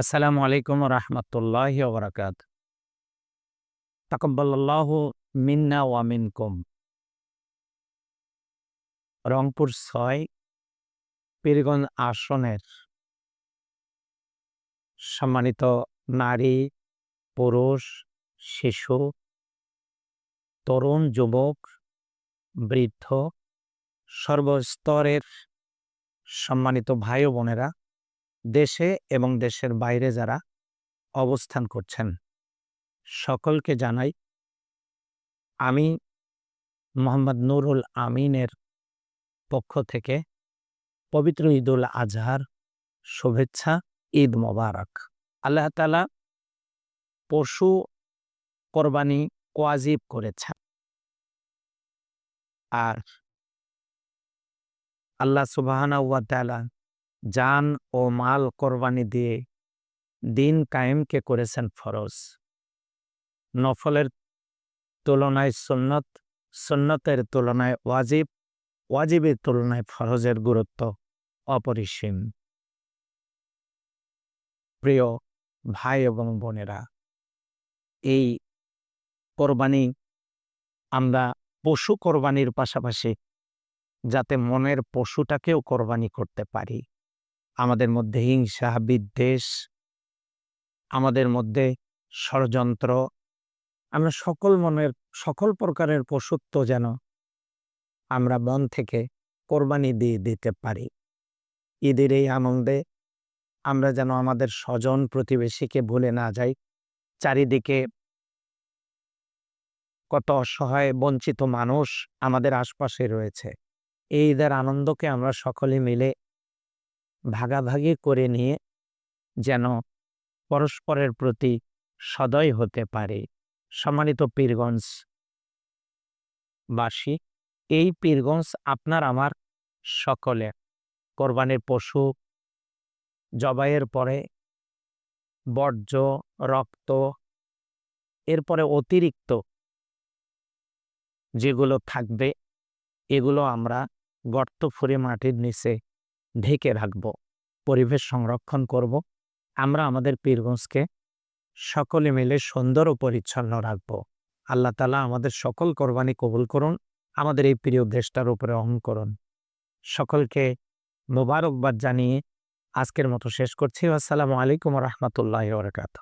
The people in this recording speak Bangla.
আসসালামু আলাইকুম রহমতুল্লাহ ওবরাকাত তাকব্বাল্লাহ মিন্না ওয়া মিনকুম। রংপুর ছয়, পীরগঞ্জ আসনের সম্মানিত নারী, পুরুষ, শিশু, তরুণ, যুবক, বৃদ্ধ, সর্বস্তরের সম্মানিত ভাই বোনেরা দেশে এবং দেশের বাইরে যারা অবস্থান করছেন। সকলকে জানাই আমি মোহাম্মদ নুরুল আমিনের পক্ষ থেকে পবিত্র ঈদুল আজহার শুভেচ্ছা, ঈদ মোবারক। আল্লাহ তালা পশু কোরবানি কোয়াজিব করেছেন। আর আল্লাহ সুবাহানা ওয়া তাআলা জান ও মাল কোরবানি দিয়ে দিন কায়েমকে করেছেন ফরজ। নফলের তুলনায় সুন্নত, সুন্নতের তুলনায় ওয়াজিব, ওয়াজিবের তুলনায় ফরজের গুরুত্ব অপরিসীম। প্রিয় ভাই এবং বোনেরা, এই কোরবানি আমরা পশু কোরবানির পাশাপাশি যাতে মনের পশুটাকেও কোরবানি করতে পারি। আমাদের মধ্যে হিংসা, বিদ্বেষ, আমাদের মধ্যে ষড়যন্ত্র। আমরা সকল মনের, সকল প্রকারের পশুত্ব যেন আমরা মন থেকে কোরবানি দিয়ে দিতে পারি। ঈদের এই আনন্দে আমরা যেন আমাদের স্বজন প্রতিবেশীকে ভুলে না যাই। চারিদিকে কত অসহায়, বঞ্চিত মানুষ আমাদের আশপাশে রয়েছে। এই ঈদের আনন্দকে আমরা সকলে মিলে ভাগাভাগি করে নিয়ে যেন পরস্পরের প্রতি সদয় হতে পারে। সম্মানিত পীরগঞ্জ বাসী, এই পীরগঞ্জ আপনার আমার সকলে। কোরবানির পশু, জবাইয়ের পরে বর্জ্য, রক্ত, এরপরে অতিরিক্ত যেগুলো থাকবে, এগুলো আমরা গর্ত ফুরে মাটির নিচে ঢেকে রাখব, পরিবেশ সংরক্ষণ করব, আমরা আমাদের পীরগঞ্জকে সকলে মিলে সুন্দর ও পরিচ্ছন্ন রাখব। আল্লাহ তালা আমাদের সকল কোরবানি কবুল করুন, আমাদের এই প্রিয় দেশটার উপরে অহং করুন। সকলকে মোবারকবাদ জানিয়ে আজকের মতো শেষ করছি। আসসালামু আলাইকুম রহমতুল্লাহ বরকাত